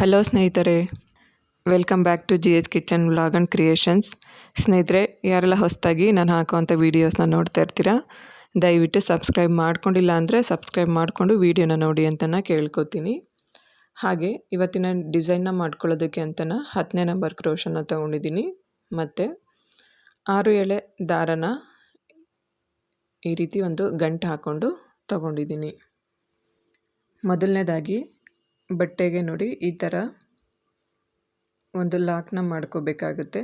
Hello ಸ್ನೇಹಿತರೆ. Welcome back to G H kitchen vlog and creations ಸ್ನೇಹಿತರೆ, ಯಾರೆಲ್ಲ ಹೊಸದಾಗಿ ನಾನು ಹಾಕುವಂಥ ವೀಡಿಯೋಸ್ನ ನೋಡ್ತಾ ಇರ್ತೀರಾ, ದಯವಿಟ್ಟು ಸಬ್ಸ್ಕ್ರೈಬ್ ಮಾಡ್ಕೊಂಡಿಲ್ಲ ಅಂದರೆ ಸಬ್ಸ್ಕ್ರೈಬ್ ಮಾಡಿಕೊಂಡು ವೀಡಿಯೋನ ನೋಡಿ ಅಂತ ಕೇಳ್ಕೊತೀನಿ. ಹಾಗೆ, ಇವತ್ತಿನ ಡಿಸೈನ್ನ ಮಾಡ್ಕೊಳ್ಳೋದಕ್ಕೆ ಅಂತನ ಹತ್ತನೇ ನಂಬರ್ ಕ್ರೋಶನ್ನ ತೊಗೊಂಡಿದ್ದೀನಿ. ಮತ್ತು, ಆರು ಎಳೆ ದಾರನ ಈ ರೀತಿ ಒಂದು ಗಂಟು ಹಾಕ್ಕೊಂಡು ತಗೊಂಡಿದ್ದೀನಿ. ಮೊದಲನೇದಾಗಿ ಬಟ್ಟೆಗೆ ನೋಡಿ ಈ ಥರ ಒಂದು ಲಾಕ್ನ ಮಾಡ್ಕೋಬೇಕಾಗುತ್ತೆ.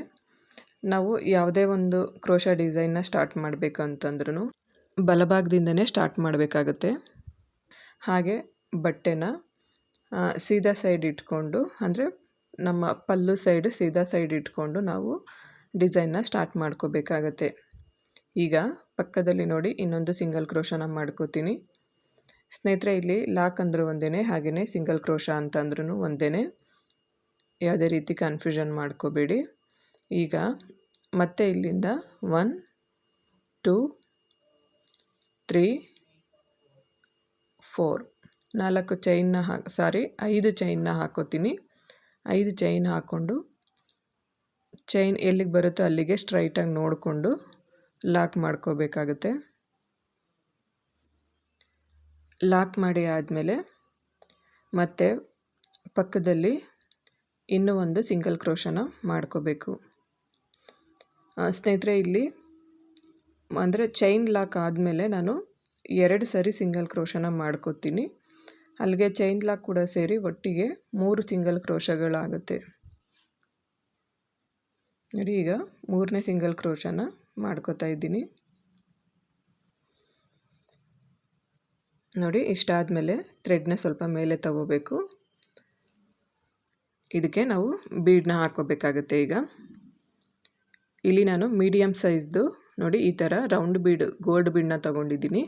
ನಾವು ಯಾವುದೇ ಒಂದು ಕ್ರೋಶ ಡಿಸೈನ್ನ ಸ್ಟಾರ್ಟ್ ಮಾಡಬೇಕು ಅಂತಂದ್ರೂ ಬಲಭಾಗದಿಂದನೇ ಸ್ಟಾರ್ಟ್ ಮಾಡಬೇಕಾಗುತ್ತೆ. ಹಾಗೆ ಬಟ್ಟೆನ ಸೀದಾ ಸೈಡ್ ಇಟ್ಕೊಂಡು, ಅಂದರೆ ನಮ್ಮ ಪಲ್ಲು ಸೈಡ್ ಸೀದಾ ಸೈಡ್ ಇಟ್ಕೊಂಡು ನಾವು ಡಿಸೈನ್ನ ಸ್ಟಾರ್ಟ್ ಮಾಡ್ಕೋಬೇಕಾಗತ್ತೆ. ಈಗ ಪಕ್ಕದಲ್ಲಿ ನೋಡಿ ಇನ್ನೊಂದು ಸಿಂಗಲ್ ಕ್ರೋಶನ ಮಾಡ್ಕೋತೀನಿ. ಸ್ನೇಹಿತರೆ, ಇಲ್ಲಿ ಲಾಕ್ ಅಂದರೂ ಒಂದೇ ಹಾಗೆಯೇ ಸಿಂಗಲ್ ಕ್ರೋಶ ಅಂತಂದ್ರೂ ಒಂದೇ ಯಾವುದೇ ರೀತಿ ಕನ್ಫ್ಯೂಷನ್ ಮಾಡ್ಕೋಬೇಡಿ. ಈಗ ಮತ್ತೆ ಇಲ್ಲಿಂದ ಒನ್ ಟೂ ತ್ರೀ ಫೋರ್ ನಾಲ್ಕು ಚೈನ್ನ ಹಾ ಸಾರಿ ಐದು ಚೈನ್ನ ಹಾಕೋತೀನಿ. ಐದು ಚೈನ್ ಹಾಕ್ಕೊಂಡು ಚೈನ್ ಎಲ್ಲಿಗೆ ಬರುತ್ತೋ ಅಲ್ಲಿಗೆ ಸ್ಟ್ರೈಟಾಗಿ ನೋಡಿಕೊಂಡು ಲಾಕ್ ಮಾಡ್ಕೋಬೇಕಾಗುತ್ತೆ. ಲಾಕ್ ಮಾಡಿ ಆದಮೇಲೆ ಮತ್ತೆ ಪಕ್ಕದಲ್ಲಿ ಇನ್ನೂ ಒಂದು ಸಿಂಗಲ್ ಕ್ರೋಶನ ಮಾಡ್ಕೋಬೇಕು. ಸ್ನೇಹಿತರೆ, ಇಲ್ಲಿ ಅಂದರೆ ಚೈನ್ ಲಾಕ್ ಆದಮೇಲೆ ನಾನು ಎರಡು ಸರಿ ಸಿಂಗಲ್ ಕ್ರೋಶನ ಮಾಡ್ಕೋತೀನಿ. ಅಲ್ಲಿಗೆ ಚೈನ್ ಲಾಕ್ ಕೂಡ ಸೇರಿ ಒಟ್ಟಿಗೆ ಮೂರು ಸಿಂಗಲ್ ಕ್ರೋಶಗಳಾಗುತ್ತೆ. ನೋಡಿ, ಈಗ ಮೂರನೇ ಸಿಂಗಲ್ ಕ್ರೋಶನ ಮಾಡ್ಕೋತಾ ಇದ್ದೀನಿ. ನೋಡಿ ಇಷ್ಟಾದಮೇಲೆ ಥ್ರೆಡ್ನ ಸ್ವಲ್ಪ ಮೇಲೆ ತಗೋಬೇಕು. ಇದಕ್ಕೆ ನಾವು ಬೀಡನ್ನ ಹಾಕೋಬೇಕಾಗುತ್ತೆ ಈಗ. ಇಲ್ಲಿ ನಾನು ಮೀಡಿಯಮ್ ಸೈಜ್ದು ನೋಡಿ, ಈ ಥರ ರೌಂಡ್ ಬೀಡ್ ಗೋಲ್ಡ್ ಬೀಡನ್ನ ತಗೊಂಡಿದ್ದೀನಿ.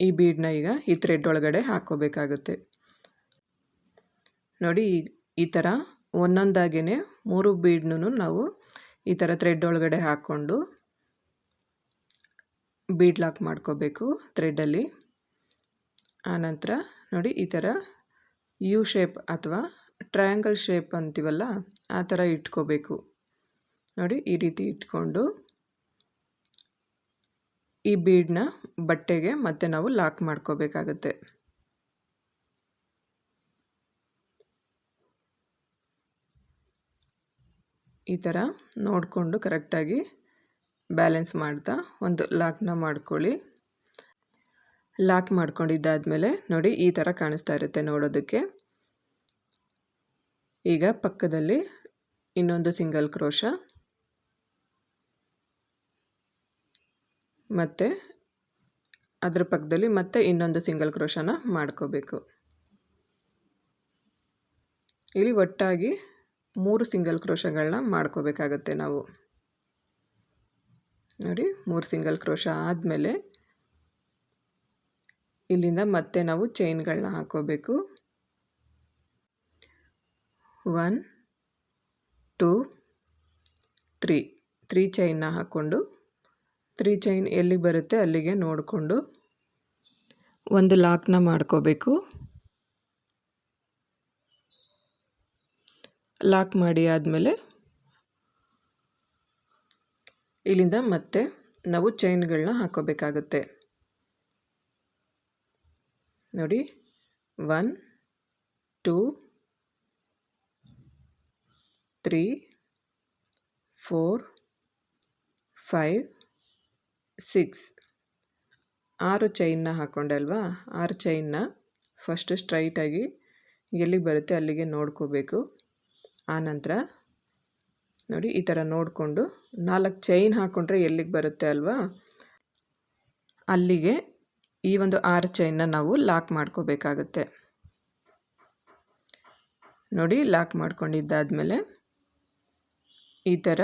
ಈ ಬೀಡನ್ನ ಈಗ ಈ ಥ್ರೆಡ್ ಒಳಗಡೆ ಹಾಕೋಬೇಕಾಗುತ್ತೆ ನೋಡಿ, ಈ ಥರ ಒಂದೊಂದಾಗೇ ಮೂರು ಬೀಡ್ನೂ ನಾವು ಈ ಥರ ಥ್ರೆಡ್ ಒಳಗಡೆ ಹಾಕ್ಕೊಂಡು ಬೀಡ್ ಲಾಕ್ ಮಾಡ್ಕೋಬೇಕು ಥ್ರೆಡ್ಡಲ್ಲಿ. ಆನಂತರ ನೋಡಿ ಈ ಥರ ಯು ಶೇಪ್ ಅಥವಾ ಟ್ರಯಾಂಗಲ್ ಶೇಪ್ ಅಂತೀವಲ್ಲ, ಆ ಥರ ಇಟ್ಕೋಬೇಕು. ನೋಡಿ ಈ ರೀತಿ ಇಟ್ಕೊಂಡು ಈ ಬೀಡನ್ನ ಬಟ್ಟೆಗೆ ಮತ್ತೆ ನಾವು ಲಾಕ್ ಮಾಡ್ಕೋಬೇಕಾಗತ್ತೆ. ಈ ಥರ ನೋಡಿಕೊಂಡು ಕರೆಕ್ಟಾಗಿ ಬ್ಯಾಲೆನ್ಸ್ ಮಾಡ್ತಾ ಒಂದು ಲಾಕ್ನ ಮಾಡ್ಕೊಳ್ಳಿ. ಲಾಕ್ ಮಾಡ್ಕೊಂಡಿದ್ದಾದಮೇಲೆ ನೋಡಿ ಈ ಥರ ಕಾಣಿಸ್ತಾ ಇರುತ್ತೆ ನೋಡೋದಕ್ಕೆ. ಈಗ ಪಕ್ಕದಲ್ಲಿ ಇನ್ನೊಂದು ಸಿಂಗಲ್ ಕ್ರೋಶ. ಮತ್ತು ಅದರ ಪಕ್ಕದಲ್ಲಿ ಮತ್ತೆ ಇನ್ನೊಂದು ಸಿಂಗಲ್ ಕ್ರೋಶನ ಮಾಡ್ಕೋಬೇಕು. ಇಲ್ಲಿ ಒಟ್ಟಾಗಿ ಮೂರು ಸಿಂಗಲ್ ಕ್ರೋಶಗಳನ್ನ ಮಾಡ್ಕೋಬೇಕಾಗತ್ತೆ ನಾವು. ನೋಡಿ, ಮೂರು ಸಿಂಗಲ್ ಕ್ರೋಶ ಆದಮೇಲೆ ಇಲ್ಲಿಂದ ಮತ್ತೆ ನಾವು ಚೈನ್ಗಳನ್ನ ಹಾಕೋಬೇಕು. One, two, three. ತ್ರೀ ಚೈನ್ನ ಹಾಕ್ಕೊಂಡು, ತ್ರೀ ಚೈನ್ ಎಲ್ಲಿಗೆ ಬರುತ್ತೆ ಅಲ್ಲಿಗೆ ನೋಡಿಕೊಂಡು ಒಂದು ಲಾಕ್ನ ಮಾಡ್ಕೋಬೇಕು. ಲಾಕ್ ಮಾಡಿ ಆದಮೇಲೆ ಇಲ್ಲಿಂದ ಮತ್ತೆ ನಾವು ಚೈನ್ಗಳನ್ನ ಹಾಕೋಬೇಕಾಗುತ್ತೆ. ನೋಡಿ, one, two, three, four, five, six. ಆರು ಚೈನ್ನ ಹಾಕ್ಕೊಂಡೆ ಅಲ್ವಾ ಆರು ಚೈನ್ನ ಫಸ್ಟು ಸ್ಟ್ರೈಟಾಗಿ ಎಲ್ಲಿಗೆ ಬರುತ್ತೆ ಅಲ್ಲಿಗೆ ನೋಡ್ಕೋಬೇಕು. ಆನಂತರ ನೋಡಿ, ಈ ಥರ ನೋಡಿಕೊಂಡು ನಾಲ್ಕು ಚೈನ್ ಹಾಕ್ಕೊಂಡ್ರೆ ಎಲ್ಲಿಗೆ ಬರುತ್ತೆ ಅಲ್ವಾ? ಅಲ್ಲಿಗೆ ಈ ಒಂದು ಆರು ಚೈನ್ನ ನಾವು ಲಾಕ್ ಮಾಡ್ಕೋಬೇಕಾಗುತ್ತೆ. ನೋಡಿ ಲಾಕ್ ಮಾಡ್ಕೊಂಡಿದ್ದಾದಮೇಲೆ ಈ ಥರ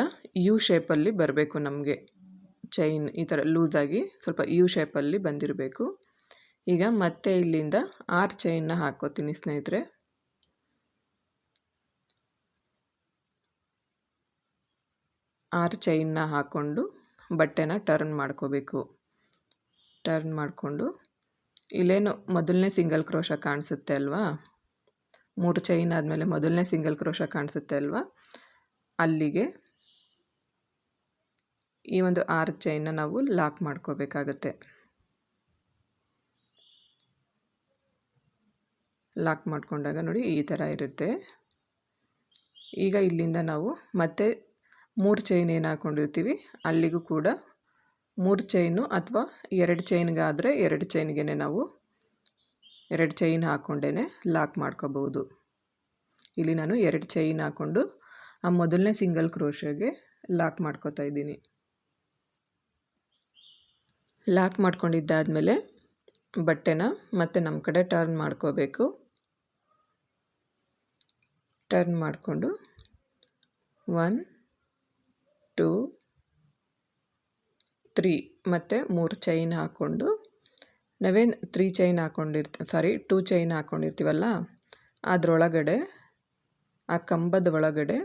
ಯು ಶೇಪಲ್ಲಿ ಬರಬೇಕು ನಮಗೆ. ಚೈನ್ ಈ ಥರ ಲೂಸಾಗಿ ಸ್ವಲ್ಪ ಯು ಶೇಪಲ್ಲಿ ಬಂದಿರಬೇಕು. ಈಗ ಮತ್ತೆ ಇಲ್ಲಿಂದ ಆರು ಚೈನ್ನ ಹಾಕೋತೀನಿ ಸ್ನೇಹಿತರೆ. ಆರು ಚೈನ್ನ ಹಾಕ್ಕೊಂಡು ಬಟ್ಟೆನ ಟರ್ನ್ ಮಾಡ್ಕೋಬೇಕು. ಟರ್ನ್ ಮಾಡಿಕೊಂಡು ಇಲ್ಲೇನು ಮೊದಲನೇ ಸಿಂಗಲ್ ಕ್ರೋಶ ಕಾಣಿಸುತ್ತೆ ಅಲ್ವಾ? ಮೂರು ಚೈನ್ ಆದಮೇಲೆ ಮೊದಲನೇ ಸಿಂಗಲ್ ಕ್ರೋಶ ಕಾಣಿಸುತ್ತೆ ಅಲ್ವಾ? ಅಲ್ಲಿಗೆ ಈ ಒಂದು ಆರು ಚೈನ್ನ ನಾವು ಲಾಕ್ ಮಾಡ್ಕೋಬೇಕಾಗತ್ತೆ. ಲಾಕ್ ಮಾಡಿಕೊಂಡಾಗ ನೋಡಿ ಈ ಥರ ಇರುತ್ತೆ. ಈಗ ಇಲ್ಲಿಂದ ನಾವು ಮತ್ತೆ ಮೂರು ಚೈನ್ ಏನು ಹಾಕ್ಕೊಂಡಿರ್ತೀವಿ ಅಲ್ಲಿಗೂ ಕೂಡ ಮೂರು ಚೈನು ಅಥವಾ ಎರಡು ಚೈನ್ಗಾದರೆ ಎರಡು ಚೈನ್ಗೆ ನಾವು ಎರಡು ಚೈನ್ ಹಾಕ್ಕೊಂಡೇ ಲಾಕ್ ಮಾಡ್ಕೋಬೋದು ಇಲ್ಲಿ ನಾನು ಎರಡು ಚೈನ್ ಹಾಕ್ಕೊಂಡು ಆ ಮೊದಲನೇ ಸಿಂಗಲ್ ಕ್ರೋಶಗೆ ಲಾಕ್ ಮಾಡ್ಕೋತಾ ಇದ್ದೀನಿ. ಲಾಕ್ ಮಾಡ್ಕೊಂಡಿದ್ದಾದಮೇಲೆ ಬಟ್ಟೆನ ಮತ್ತೆ ನಮ್ಮ ಕಡೆ ಟರ್ನ್ ಮಾಡ್ಕೋಬೇಕು. ಟರ್ನ್ ಮಾಡಿಕೊಂಡು ಒನ್ ಟೂ, ತ್ರೀ ಮತ್ತು ಮೂರು ಚೈನ್ ಹಾಕ್ಕೊಂಡು ನಾವೇನು ತ್ರೀ ಚೈನ್ ಹಾಕ್ಕೊಂಡಿರ್ತೀವಿ ಸಾರಿ ಟೂ ಚೈನ್ ಹಾಕ್ಕೊಂಡಿರ್ತೀವಲ್ಲ ಅದರೊಳಗಡೆ, ಆ ಕಂಬದ ಒಳಗಡೆ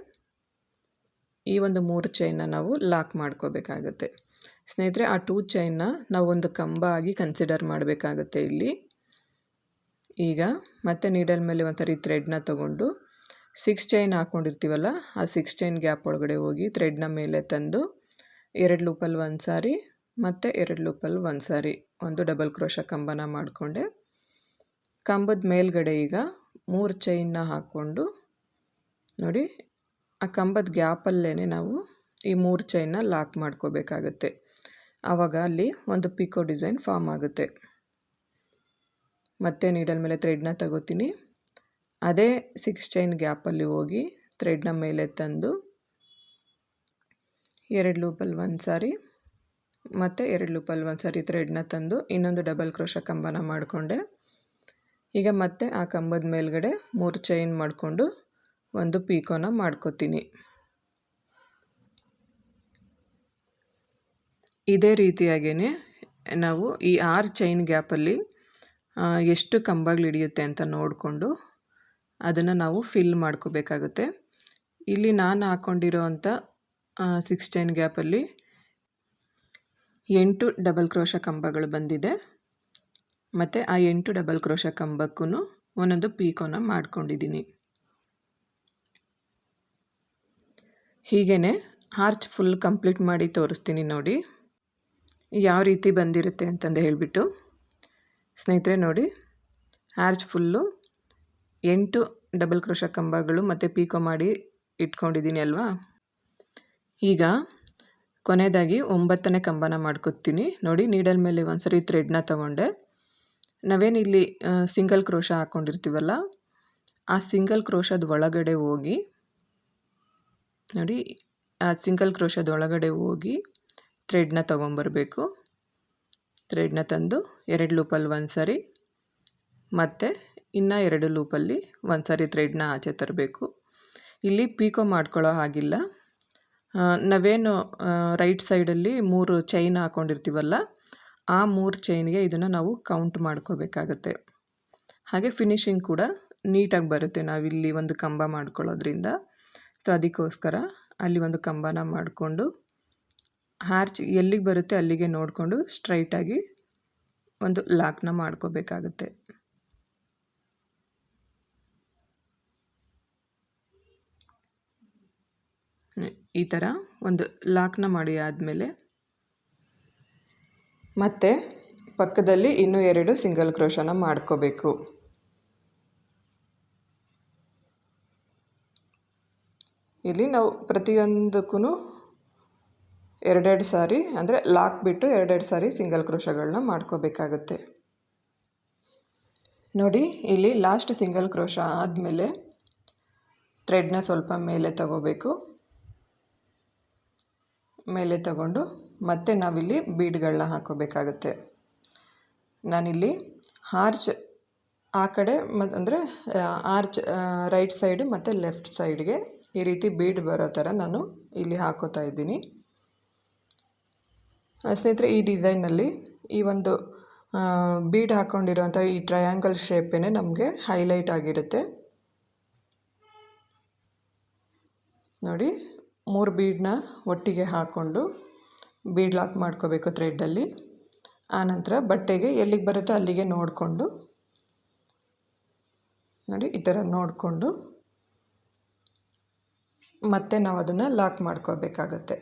ಈ ಒಂದು ಮೂರು ಚೈನ್ನ ನಾವು ಲಾಕ್ ಮಾಡ್ಕೋಬೇಕಾಗುತ್ತೆ. ಸ್ನೇಹಿತರೆ, ಆ ಟೂ ನಾವು ಒಂದು ಕಂಬ ಆಗಿ ಕನ್ಸಿಡರ್ ಮಾಡಬೇಕಾಗುತ್ತೆ ಇಲ್ಲಿ. ಈಗ ಮತ್ತೆ ನೀಡಲ್ ಮೇಲೆ ಒಂದು ಸರಿ ಥ್ರೆಡ್ನ ತೊಗೊಂಡು ಸಿಕ್ಸ್ ಚೈನ್ ಹಾಕ್ಕೊಂಡಿರ್ತೀವಲ್ಲ ಆ ಸಿಕ್ಸ್ ಚೈನ್ ಗ್ಯಾಪ್ ಒಳಗಡೆ ಹೋಗಿ ಥ್ರೆಡ್ನ ಮೇಲೆ ತಂದು ಎರಡು ಲೂಪಲ್ಲಿ ಒಂದು ಸಾರಿ ಮತ್ತು ಎರಡು ಲೂಪಲ್ಲಿ ಒಂದು ಸಾರಿ ಒಂದು ಡಬಲ್ ಕ್ರೋಶ ಕಂಬನ ಮಾಡಿಕೊಂಡೆ. ಕಂಬದ ಮೇಲ್ಗಡೆ ಈಗ ಮೂರು ಚೈನ್ನ ಹಾಕ್ಕೊಂಡು ನೋಡಿ, ಆ ಕಂಬದ ಗ್ಯಾಪಲ್ಲೇ ನಾವು ಈ ಮೂರು ಚೈನ್ನ ಲಾಕ್ ಮಾಡ್ಕೋಬೇಕಾಗತ್ತೆ. ಆವಾಗ ಅಲ್ಲಿ ಒಂದು ಪಿಕೋ ಡಿಸೈನ್ ಫಾರ್ಮ್ ಆಗುತ್ತೆ. ಮತ್ತೆ ನೀಡಲ್ ಮೇಲೆ ಥ್ರೆಡ್ನ ತಗೋತೀನಿ. ಅದೇ ಸಿಕ್ಸ್ ಚೈನ್ ಗ್ಯಾಪಲ್ಲಿ ಹೋಗಿ ಥ್ರೆಡ್ನ ಮೇಲೆ ತಂದು ಎರಡು ಲೂಪಲ್ಲಿ ಒಂದು ಸಾರಿ ಮತ್ತು ಎರಡು ಲೂಪಲ್ಲಿ ಒಂದು ಸಾರಿ ಥ್ರೆಡ್ನ ತಂದು ಇನ್ನೊಂದು ಡಬಲ್ ಕ್ರೋಶ ಕಂಬನ ಮಾಡಿಕೊಂಡೆ. ಈಗ ಮತ್ತೆ ಆ ಕಂಬದ ಮೇಲ್ಗಡೆ ಮೂರು ಚೈನ್ ಮಾಡಿಕೊಂಡು ಒಂದು ಪೀಕೋನ ಮಾಡ್ಕೋತೀನಿ. ಇದೇ ರೀತಿಯಾಗೇ ನಾವು ಈ ಆರು ಚೈನ್ ಗ್ಯಾಪಲ್ಲಿ ಎಷ್ಟು ಕಂಬಗಳು ಹಿಡಿಯುತ್ತೆ ಅಂತ ನೋಡಿಕೊಂಡು ಅದನ್ನು ನಾವು ಫಿಲ್ ಮಾಡ್ಕೋಬೇಕಾಗುತ್ತೆ. ಇಲ್ಲಿ ನಾನು ಹಾಕ್ಕೊಂಡಿರೋ ಅಂಥ ಸಿಕ್ಸ್ ಚೈನ್ ಗ್ಯಾಪಲ್ಲಿ ಎಂಟು ಡಬಲ್ ಕ್ರೋಶ ಕಂಬಗಳು ಬಂದಿದೆ. ಮತ್ತು ಆ ಎಂಟು ಡಬಲ್ ಕ್ರೋಶ ಕಂಬಕ್ಕೂ ಒಂದೊಂದು ಪೀಕೋನ ಮಾಡ್ಕೊಂಡಿದ್ದೀನಿ. ಹೀಗೇ ಹಾರ್ಚ್ ಫುಲ್ ಕಂಪ್ಲೀಟ್ ಮಾಡಿ ತೋರಿಸ್ತೀನಿ ನೋಡಿ. ಯಾವ ರೀತಿ ಬಂದಿರುತ್ತೆ ಅಂತಂದು ಹೇಳಿಬಿಟ್ಟು. ಸ್ನೇಹಿತರೆ ನೋಡಿ ಹಾರ್ಚ್ ಫುಲ್ಲು ಎಂಟು ಡಬಲ್ ಕ್ರೋಶ ಕಂಬಗಳು ಮತ್ತು ಪೀಕೋ ಮಾಡಿ ಇಟ್ಕೊಂಡಿದ್ದೀನಿ ಅಲ್ವಾ? ಈಗ ಕೊನೆಯದಾಗಿ ಒಂಬತ್ತನೇ ಕಂಬನ ಮಾಡ್ಕೊತೀನಿ. ನೋಡಿ ನೀಡಲ್ ಮೇಲೆ ಒಂದು ಸರಿ ಥ್ರೆಡ್ನ ತೊಗೊಂಡೆ. ನಾವೇನಿಲ್ಲಿ ಸಿಂಗಲ್ ಕ್ರೋಶ ಹಾಕ್ಕೊಂಡಿರ್ತೀವಲ್ಲ ಆ ಸಿಂಗಲ್ ಕ್ರೋಶದ ಒಳಗಡೆ ಹೋಗಿ, ನೋಡಿ, ಆ ಸಿಂಗಲ್ ಕ್ರೋಶದ ಒಳಗಡೆ ಹೋಗಿ ಥ್ರೆಡ್ನ ತೊಗೊಂಬರಬೇಕು. ಥ್ರೆಡ್ನ ತಂದು ಎರಡು ಲೂಪಲ್ಲಿ ಒಂದು ಸರಿ ಮತ್ತು ಇನ್ನು ಎರಡು ಲೂಪಲ್ಲಿ ಒಂದು ಸಾರಿ ಥ್ರೆಡ್ನ ಆಚೆ ತರಬೇಕು. ಇಲ್ಲಿ ಪೀಕೋ ಮಾಡ್ಕೊಳ್ಳೋ ಹಾಗಿಲ್ಲ. ನಾವೇನು ರೈಟ್ ಸೈಡಲ್ಲಿ ಮೂರು ಚೈನ್ ಹಾಕ್ಕೊಂಡಿರ್ತೀವಲ್ಲ ಆ ಮೂರು ಚೈನ್ಗೆ ಇದನ್ನು ನಾವು ಕೌಂಟ್ ಮಾಡ್ಕೋಬೇಕಾಗತ್ತೆ. ಹಾಗೆ ಫಿನಿಶಿಂಗ್ ಕೂಡ ನೀಟಾಗಿ ಬರುತ್ತೆ ನಾವಿಲ್ಲಿ ಒಂದು ಕಂಬ ಮಾಡ್ಕೊಳ್ಳೋದ್ರಿಂದ. ಸೊ, ಅದಕ್ಕೋಸ್ಕರ ಅಲ್ಲಿ ಒಂದು ಕಂಬನ ಮಾಡಿಕೊಂಡು ಹಾರ್ಚ್ ಎಲ್ಲಿಗೆ ಬರುತ್ತೆ ಅಲ್ಲಿಗೆ ನೋಡಿಕೊಂಡು ಸ್ಟ್ರೈಟಾಗಿ ಒಂದು ಲಾಕ್ನ ಮಾಡ್ಕೋಬೇಕಾಗುತ್ತೆ. ಈ ಥರ ಒಂದು ಲಾಕ್ನ ಮಾಡಿ ಆದಮೇಲೆ ಮತ್ತೆ ಪಕ್ಕದಲ್ಲಿ ಇನ್ನೂ ಎರಡು ಸಿಂಗಲ್ ಕ್ರೋಶನ ಮಾಡ್ಕೋಬೇಕು. ಇಲ್ಲಿ ನಾವು ಪ್ರತಿಯೊಂದಕ್ಕೂ ಎರಡೆರಡು ಸಾರಿ, ಅಂದರೆ ಲಾಕ್ ಬಿಟ್ಟು ಎರಡೆರಡು ಸಾರಿ ಸಿಂಗಲ್ ಕ್ರೋಶಗಳನ್ನ ಮಾಡ್ಕೋಬೇಕಾಗುತ್ತೆ. ನೋಡಿ, ಇಲ್ಲಿ ಲಾಸ್ಟ್ ಸಿಂಗಲ್ ಕ್ರೋಶ ಆದಮೇಲೆ ಥ್ರೆಡ್ನ ಸ್ವಲ್ಪ ಮೇಲೆ ತಗೋಬೇಕು. ಮೇಲೆ ತಗೊಂಡು ಮತ್ತೆ ನಾವಿಲ್ಲಿ ಬೀಡ್ಗಳನ್ನ ಹಾಕೋಬೇಕಾಗುತ್ತೆ ನಾನಿಲ್ಲಿ ಆರ್ಚ್ ಆ ಕಡೆ ಮತ್ತು ಅಂದರೆ ಆರ್ಚ್ ರೈಟ್ ಸೈಡ್ ಮತ್ತು ಲೆಫ್ಟ್ ಸೈಡ್ಗೆ ಈ ರೀತಿ ಬೀಡ್ ಬರೋ ಥರ ನಾನು ಇಲ್ಲಿ ಹಾಕೋತಾ ಇದ್ದೀನಿ. ಸ್ನೇಹಿತರೆ, ಈ ಡಿಸೈನಲ್ಲಿ ಈ ಒಂದು ಬೀಡ್ ಹಾಕ್ಕೊಂಡಿರೋಂಥ ಈ ಟ್ರಯಾಂಗಲ್ ಶೇಪೇ ನಮಗೆ ಹೈಲೈಟ್ ಆಗಿರುತ್ತೆ. ನೋಡಿ ಮೂರು ಬೀಡನ್ನ ಒಟ್ಟಿಗೆ ಹಾಕ್ಕೊಂಡು ಬೀಡ್ ಲಾಕ್ ಮಾಡ್ಕೋಬೇಕು ಥ್ರೆಡ್ಡಲ್ಲಿ. ಆನಂತರ ಬಟ್ಟೆಗೆ ಎಲ್ಲಿಗೆ ಬರುತ್ತೋ ಅಲ್ಲಿಗೆ ನೋಡಿಕೊಂಡು, ನೋಡಿ, ಈ ಥರ ನೋಡಿಕೊಂಡು ಮತ್ತೆ ನಾವು ಅದನ್ನು ಲಾಕ್ ಮಾಡ್ಕೋಬೇಕಾಗತ್ತೆ.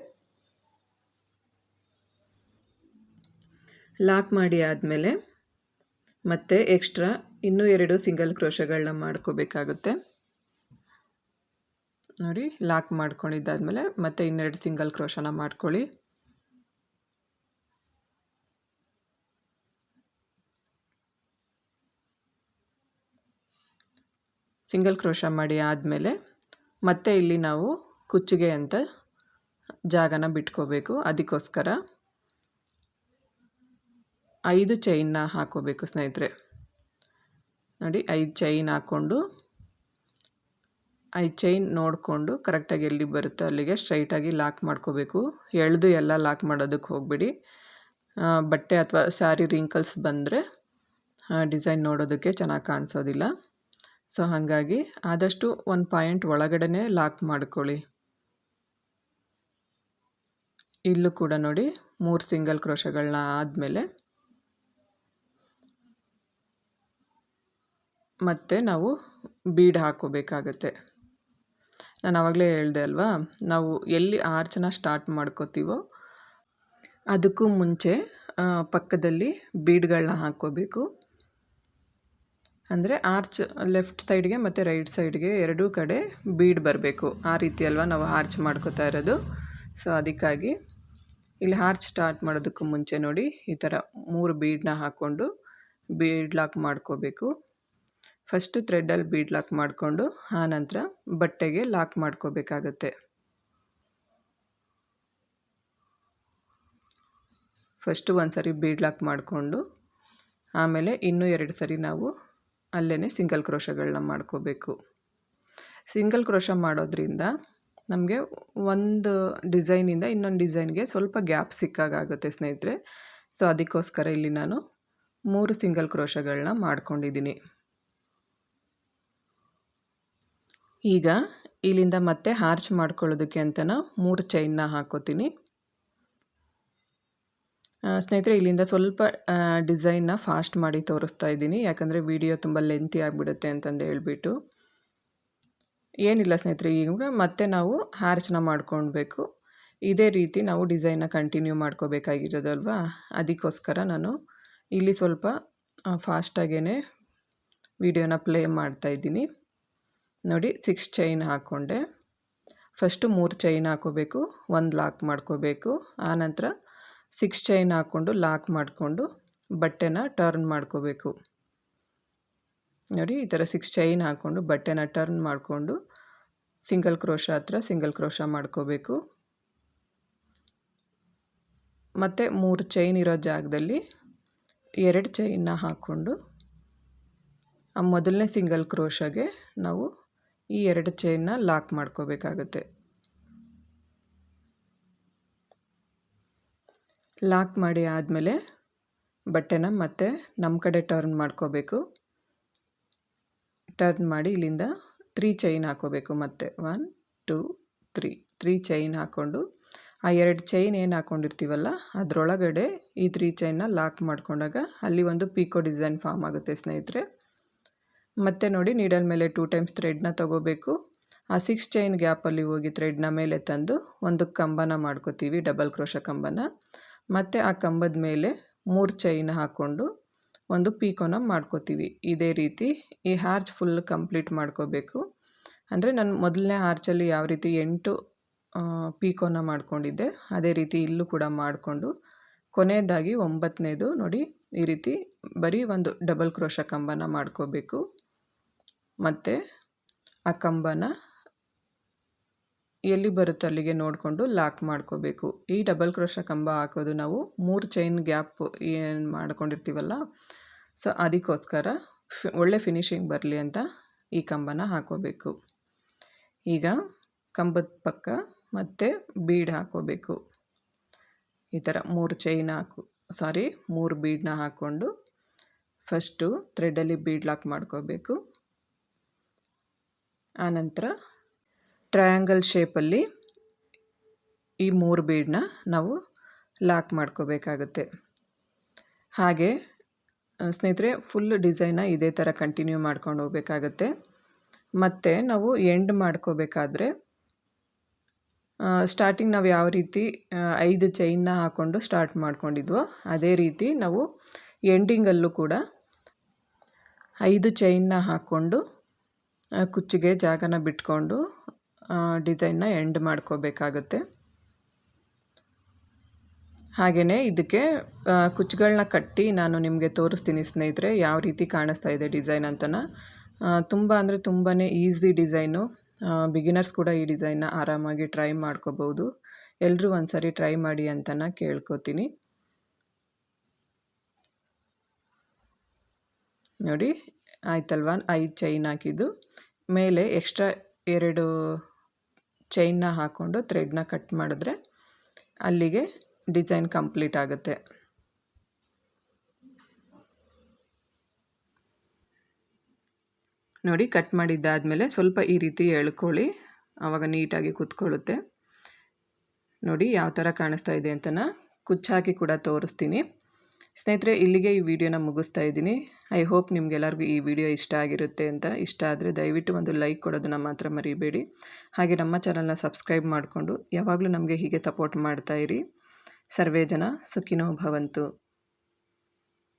ಲಾಕ್ ಮಾಡಿ ಆದಮೇಲೆ ಮತ್ತೆ ಎಕ್ಸ್ಟ್ರಾ ಇನ್ನೂ ಎರಡು ಸಿಂಗಲ್ ಕ್ರೋಶಗಳನ್ನ ಮಾಡ್ಕೋಬೇಕಾಗುತ್ತೆ. ನೋಡಿ, ಲಾಕ್ ಮಾಡ್ಕೊಂಡಿದ್ದಾದಮೇಲೆ ಮತ್ತೆ ಇನ್ನೆರಡು ಸಿಂಗಲ್ ಕ್ರೋಶನ ಮಾಡ್ಕೊಳ್ಳಿ. ಸಿಂಗಲ್ ಕ್ರೋಶ ಮಾಡಿ ಆದಮೇಲೆ ಮತ್ತೆ ಇಲ್ಲಿ ನಾವು ಕುಚ್ಚಿಗೆ ಅಂತ ಜಾಗನ ಬಿಟ್ಕೋಬೇಕು. ಅದಕ್ಕೋಸ್ಕರ ಐದು ಚೈನ್ನ ಹಾಕೋಬೇಕು ಸ್ನೇಹಿತರೆ. ನೋಡಿ, ಐದು ಚೈನ್ ಹಾಕ್ಕೊಂಡು ಐದು ಚೈನ್ ನೋಡಿಕೊಂಡು ಕರೆಕ್ಟಾಗಿ ಎಲ್ಲಿ ಬರುತ್ತೋ ಅಲ್ಲಿಗೆ ಸ್ಟ್ರೈಟಾಗಿ ಲಾಕ್ ಮಾಡ್ಕೋಬೇಕು. ಎಳೆದು ಎಲ್ಲ ಲಾಕ್ ಮಾಡೋದಕ್ಕೆ ಹೋಗಬೇಡಿ. ಬಟ್ಟೆ ಅಥವಾ ಸ್ಯಾರಿ ರಿಂಕಲ್ಸ್ ಬಂದರೆ ಡಿಸೈನ್ ನೋಡೋದಕ್ಕೆ ಚೆನ್ನಾಗಿ ಕಾಣಿಸೋದಿಲ್ಲ. ಸೊ, ಹಾಗಾಗಿ ಆದಷ್ಟು ಒಂದು ಪಾಯಿಂಟ್ ಒಳಗಡೆ ಲಾಕ್ ಮಾಡ್ಕೊಳ್ಳಿ. ಇಲ್ಲೂ ಕೂಡ ನೋಡಿ, ಮೂರು ಸಿಂಗಲ್ ಕ್ರೋಶಗಳನ್ನ ಆದಮೇಲೆ. ಮತ್ತೆ ನಾವು ಬೀಡ್ ಹಾಕೋಬೇಕಾಗತ್ತೆ. ನಾನು ಆವಾಗಲೇ ಹೇಳಿದೆ ಅಲ್ವಾ? ನಾವು ಎಲ್ಲಿ ಆರ್ಚನ ಸ್ಟಾರ್ಟ್ ಮಾಡ್ಕೋತೀವೋ ಅದಕ್ಕೂ ಮುಂಚೆ ಪಕ್ಕದಲ್ಲಿ ಬೀಡ್ಗಳನ್ನ ಹಾಕ್ಕೋಬೇಕು. ಅಂದರೆ ಆರ್ಚ್ ಲೆಫ್ಟ್ ಸೈಡ್ಗೆ ಮತ್ತು ರೈಟ್ ಸೈಡ್ಗೆ ಎರಡೂ ಕಡೆ ಬೀಡ್ ಬರಬೇಕು. ಆ ರೀತಿ ಅಲ್ವಾ ನಾವು ಆರ್ಚ್ ಮಾಡ್ಕೋತಾ ಇರೋದು. ಸೊ ಅದಕ್ಕಾಗಿ ಇಲ್ಲಿ ಆರ್ಚ್ ಸ್ಟಾರ್ಟ್ ಮಾಡೋದಕ್ಕೂ ಮುಂಚೆ ನೋಡಿ ಈ ಥರ ಮೂರು ಬೀಡನ್ನ ಹಾಕ್ಕೊಂಡು ಬೀಡ್ ಲಾಕ್ ಮಾಡ್ಕೋಬೇಕು. ಫಸ್ಟು ಥ್ರೆಡ್ಡಲ್ಲಿ ಬೀಡ್ ಲಾಕ್ ಮಾಡಿಕೊಂಡು ಆನಂತರ ಬಟ್ಟೆಗೆ ಲಾಕ್ ಮಾಡ್ಕೋಬೇಕಾಗತ್ತೆ. ಫಸ್ಟು ಒಂದು ಸರಿ ಬೀಡ್ ಲಾಕ್ ಮಾಡಿಕೊಂಡು, ಆಮೇಲೆ ಇನ್ನೂ ಎರಡು ಸರಿ ನಾವು ಅಲ್ಲೇ ಸಿಂಗಲ್ ಕ್ರೋಶಗಳನ್ನ ಮಾಡ್ಕೋಬೇಕು. ಸಿಂಗಲ್ ಕ್ರೋಶ ಮಾಡೋದ್ರಿಂದ ನಮಗೆ ಒಂದು ಡಿಸೈನಿಂದ ಇನ್ನೊಂದು ಡಿಸೈನ್ಗೆ ಸ್ವಲ್ಪ ಗ್ಯಾಪ್ ಸಿಕ್ಕಾಗುತ್ತೆ ಸ್ನೇಹಿತರೆ. ಸೊ ಅದಕ್ಕೋಸ್ಕರ ಇಲ್ಲಿ ನಾನು ಮೂರು ಸಿಂಗಲ್ ಕ್ರೋಶಗಳನ್ನ ಮಾಡ್ಕೊಂಡಿದ್ದೀನಿ. ಈಗ ಇಲ್ಲಿಂದ ಮತ್ತೆ ಹಾರ್ಚ್ ಮಾಡ್ಕೊಳ್ಳೋದಕ್ಕೆ ಅಂತ ಮೂರು ಚೈನ್ನ ಹಾಕೋತೀನಿ. ಸ್ನೇಹಿತರೆ, ಇಲ್ಲಿಂದ ಸ್ವಲ್ಪ ಡಿಸೈನ್ನ ಫಾಸ್ಟ್ ಮಾಡಿ ತೋರಿಸ್ತಾ ಇದ್ದೀನಿ. ಯಾಕಂದರೆ ವಿಡಿಯೋ ತುಂಬ ಲೆಂತಿ ಆಗಿಬಿಡುತ್ತೆ ಅಂತಂದು ಹೇಳಿಬಿಟ್ಟು. ಏನಿಲ್ಲ ಸ್ನೇಹಿತರೆ, ಈಗ ಮತ್ತೆ ನಾವು ಹಾರ್ಚ್ನ ಮಾಡ್ಕೊಳ್ಬೇಕು ಇದೇ ರೀತಿ ನಾವು ಡಿಸೈನ್ನ ಕಂಟಿನ್ಯೂ ಮಾಡ್ಕೋಬೇಕಾಗಿರೋದಲ್ವಾ? ಅದಕ್ಕೋಸ್ಕರ ನಾನು ಇಲ್ಲಿ ಸ್ವಲ್ಪ ಫಾಸ್ಟಾಗೇ ವಿಡಿಯೋನ ಪ್ಲೇ ಮಾಡ್ತಾಯಿದ್ದೀನಿ ನೋಡಿ ಸಿಕ್ಸ್ ಚೈನ್ ಹಾಕ್ಕೊಂಡೆ ಫಸ್ಟು ಮೂರು ಚೈನ್ ಹಾಕೋಬೇಕು, ಒಂದು ಲಾಕ್ ಮಾಡ್ಕೋಬೇಕು. ಆನಂತರ ಸಿಕ್ಸ್ ಚೈನ್ ಹಾಕ್ಕೊಂಡು ಲಾಕ್ ಮಾಡಿಕೊಂಡು ಬಟ್ಟೆನ ಟರ್ನ್ ಮಾಡ್ಕೋಬೇಕು. ನೋಡಿ, ಈ ಥರ ಸಿಕ್ಸ್ ಚೈನ್ ಹಾಕ್ಕೊಂಡು ಬಟ್ಟೆನ ಟರ್ನ್ ಮಾಡಿಕೊಂಡು ಸಿಂಗಲ್ ಕ್ರೋಶ ಹತ್ರ ಸಿಂಗಲ್ ಕ್ರೋಶ ಮಾಡ್ಕೋಬೇಕು. ಮತ್ತು ಮೂರು ಚೈನ್ ಇರೋ ಜಾಗದಲ್ಲಿ ಎರಡು ಚೈನ್ನ ಹಾಕ್ಕೊಂಡು ಆ ಮೊದಲನೇ ಸಿಂಗಲ್ ಕ್ರೋಶಗೆ ನಾವು ಈ ಎರಡು ಚೈನ್ನ ಲಾಕ್ ಮಾಡ್ಕೋಬೇಕಾಗುತ್ತೆ. ಲಾಕ್ ಮಾಡಿ ಆದಮೇಲೆ ಬಟ್ಟೆನ ಮತ್ತೆ ನಮ್ಮ ಕಡೆ ಟರ್ನ್ ಮಾಡ್ಕೋಬೇಕು. ಟರ್ನ್ ಮಾಡಿ ಇಲ್ಲಿಂದ ತ್ರೀ ಚೈನ್ ಹಾಕೋಬೇಕು ಮತ್ತೆ. One two three three chain ಹಾಕ್ಕೊಂಡು ಆ ಎರಡು ಚೈನ್ ಏನು ಹಾಕ್ಕೊಂಡಿರ್ತೀವಲ್ಲ ಅದರೊಳಗಡೆ ಈ ತ್ರೀ ಚೈನ್ನ ಲಾಕ್ ಮಾಡ್ಕೊಂಡಾಗ ಅಲ್ಲಿ ಒಂದು ಪೀಕೋ ಡಿಸೈನ್ ಫಾರ್ಮ್ ಆಗುತ್ತೆ ಸ್ನೇಹಿತರೆ. ಮತ್ತು ನೋಡಿ ನೀಡಲ್ ಮೇಲೆ ಟೂ ಟೈಮ್ಸ್ ಥ್ರೆಡ್ನ ತೊಗೋಬೇಕು. ಆ ಸಿಕ್ಸ್ ಚೈನ್ ಗ್ಯಾಪಲ್ಲಿ ಹೋಗಿ ಥ್ರೆಡ್ನ ಮೇಲೆ ತಂದು ಒಂದು ಕಂಬನ ಮಾಡ್ಕೋತೀವಿ ಡಬಲ್ ಕ್ರೋಶ ಕಂಬನ. ಮತ್ತು ಆ ಕಂಬದ ಮೇಲೆ ಮೂರು ಚೈನ್ ಹಾಕ್ಕೊಂಡು ಒಂದು ಪೀಕೋನ ಮಾಡ್ಕೋತೀವಿ. ಇದೇ ರೀತಿ ಈ ಹಾರ್ಚ್ ಫುಲ್ ಕಂಪ್ಲೀಟ್ ಮಾಡ್ಕೋಬೇಕು. ಅಂದರೆ ನಾನು ಮೊದಲನೇ ಹಾರ್ಚಲ್ಲಿ ಯಾವ ರೀತಿ ಎಂಟು ಪೀಕೋನ ಮಾಡ್ಕೊಂಡಿದ್ದೆ, ಅದೇ ರೀತಿ ಇಲ್ಲೂ ಕೂಡ ಮಾಡಿಕೊಂಡು ಕೊನೆಯದಾಗಿ ಒಂಬತ್ತನೇದು ನೋಡಿ ಈ ರೀತಿ ಬರೀ ಒಂದು ಡಬಲ್ ಕ್ರೋಶ ಕಂಬನ ಮಾಡ್ಕೋಬೇಕು. ಮತ್ತು ಆ ಕಂಬನ ಎಲ್ಲಿ ಬರುತ್ತೆ ಅಲ್ಲಿಗೆ ನೋಡಿಕೊಂಡು ಲಾಕ್ ಮಾಡ್ಕೋಬೇಕು. ಈ ಡಬಲ್ ಕ್ರೋಶ ಕಂಬ ಹಾಕೋದು ನಾವು ಮೂರು ಚೈನ್ ಗ್ಯಾಪ್ ಏನು ಮಾಡ್ಕೊಂಡಿರ್ತೀವಲ್ಲ, ಸೊ ಅದಕ್ಕೋಸ್ಕರ ಫಿ ಒಳ್ಳೆ ಫಿನಿಶಿಂಗ್ ಬರಲಿ ಅಂತ ಈ ಕಂಬನ ಹಾಕೋಬೇಕು. ಈಗ ಕಂಬದ ಪಕ್ಕ ಮತ್ತು ಬೀಡ್ ಹಾಕೋಬೇಕು. ಈ ಥರ ಮೂರು ಚೈನ್ ಹಾಕು, ಸಾರಿ ಮೂರು ಬೀಡನ್ನ ಹಾಕ್ಕೊಂಡು ಫಸ್ಟು ಥ್ರೆಡಲ್ಲಿ ಬೀಡ್ ಲಾಕ್ ಮಾಡ್ಕೋಬೇಕು. ಆನಂತರ ಟ್ರಯಾಂಗಲ್ ಶೇಪಲ್ಲಿ ಈ ಮೂರು ಬೀಡನ್ನ ನಾವು ಲಾಕ್ ಮಾಡ್ಕೋಬೇಕಾಗುತ್ತೆ. ಹಾಗೆ ಸ್ನೇಹಿತರೆ ಫುಲ್ ಡಿಸೈನ ಇದೇ ಥರ ಕಂಟಿನ್ಯೂ ಮಾಡ್ಕೊಂಡು ಹೋಗಬೇಕಾಗತ್ತೆ. ಮತ್ತು ನಾವು ಎಂಡ್ ಮಾಡ್ಕೋಬೇಕಾದ್ರೆ ಸ್ಟಾರ್ಟಿಂಗ್ ನಾವು ಯಾವ ರೀತಿ ಐದು ಚೈನ್ನ ಹಾಕ್ಕೊಂಡು ಸ್ಟಾರ್ಟ್ ಮಾಡ್ಕೊಂಡಿದ್ವೋ, ಅದೇ ರೀತಿ ನಾವು ಎಂಡಿಂಗಲ್ಲೂ ಕೂಡ ಐದು ಚೈನ್ನ ಹಾಕ್ಕೊಂಡು ಕುಚ್ಚಿಗೆ ಜಾಗನ ಬಿಟ್ಕೊಂಡು ಡಿಸೈನ್ನ ಎಂಡ್ ಮಾಡ್ಕೋಬೇಕಾಗುತ್ತೆ. ಹಾಗೆಯೇ ಇದಕ್ಕೆ ಕುಚ್ಚುಗಳನ್ನ ಕಟ್ಟಿ ನಾನು ನಿಮಗೆ ತೋರಿಸ್ತೀನಿ ಸ್ನೇಹಿತರೆ, ಯಾವ ರೀತಿ ಕಾಣಿಸ್ತಾ ಇದೆ ಡಿಸೈನ್ ಅಂತನ. ತುಂಬ ಅಂದರೆ ತುಂಬಾ ಈಸಿ ಡಿಸೈನು ಬಿಗಿನರ್ಸ್ ಕೂಡ ಈ ಡಿಸೈನ್ನ ಆರಾಮಾಗಿ ಟ್ರೈ ಮಾಡ್ಕೋಬೋದು ಎಲ್ಲರೂ ಒಂದು ಟ್ರೈ ಮಾಡಿ ಅಂತನ ಕೇಳ್ಕೊತೀನಿ. ನೋಡಿ, ಆಯ್ತಲ್ವಾ? ಐದು ಚೈನ್ ಹಾಕಿದ್ದು. ಮೇಲೆ ಎಕ್ಸ್ಟ್ರಾ ಎರಡು ಚೈನ್ನ ಹಾಕ್ಕೊಂಡು ಥ್ರೆಡ್ನ ಕಟ್ ಮಾಡಿದ್ರೆ ಅಲ್ಲಿಗೆ ಡಿಸೈನ್ ಕಂಪ್ಲೀಟ್ ಆಗುತ್ತೆ. ನೋಡಿ ಕಟ್ ಮಾಡಿದ್ದಾದಮೇಲೆ ಸ್ವಲ್ಪ ಈ ರೀತಿ ಎಳ್ಕೊಳ್ಳಿ. ಆವಾಗ ನೀಟಾಗಿ ಕೂತ್ಕೊಳ್ಳುತ್ತೆ. ನೋಡಿ, ಯಾವ ಥರ ಕಾಣಿಸ್ತಾ ಇದೆ ಅಂತನ ಕುಚ್ಚಾಕಿ ಕೂಡ ತೋರಿಸ್ತೀನಿ. ಸ್ನೇಹಿತರೆ, ಇಲ್ಲಿಗೆ ಈ ವಿಡಿಯೋನ ಮುಗಿಸ್ತಾ ಇದ್ದೀನಿ. ಐ ಹೋಪ್ ನಿಮಗೆಲ್ಲರಿಗೂ ಈ ವಿಡಿಯೋ ಇಷ್ಟ ಆಗಿರುತ್ತೆ ಅಂತ. ಇಷ್ಟ ಆದರೆ ದಯವಿಟ್ಟು ಒಂದು ಲೈಕ್ ಕೊಡೋದನ್ನು ಮಾತ್ರ ಮರಿಬೇಡಿ. ಹಾಗೆ ನಮ್ಮ ಚಾನಲ್ನ ಸಬ್ಸ್ಕ್ರೈಬ್ ಮಾಡಿಕೊಂಡು ಯಾವಾಗಲೂ ನಮಗೆ ಹೀಗೆ ಸಪೋರ್ಟ್ ಮಾಡ್ತಾಯಿರಿ ಸರ್ವೇ ಜನ ಸುಖಿನೋ ಭವಂತು.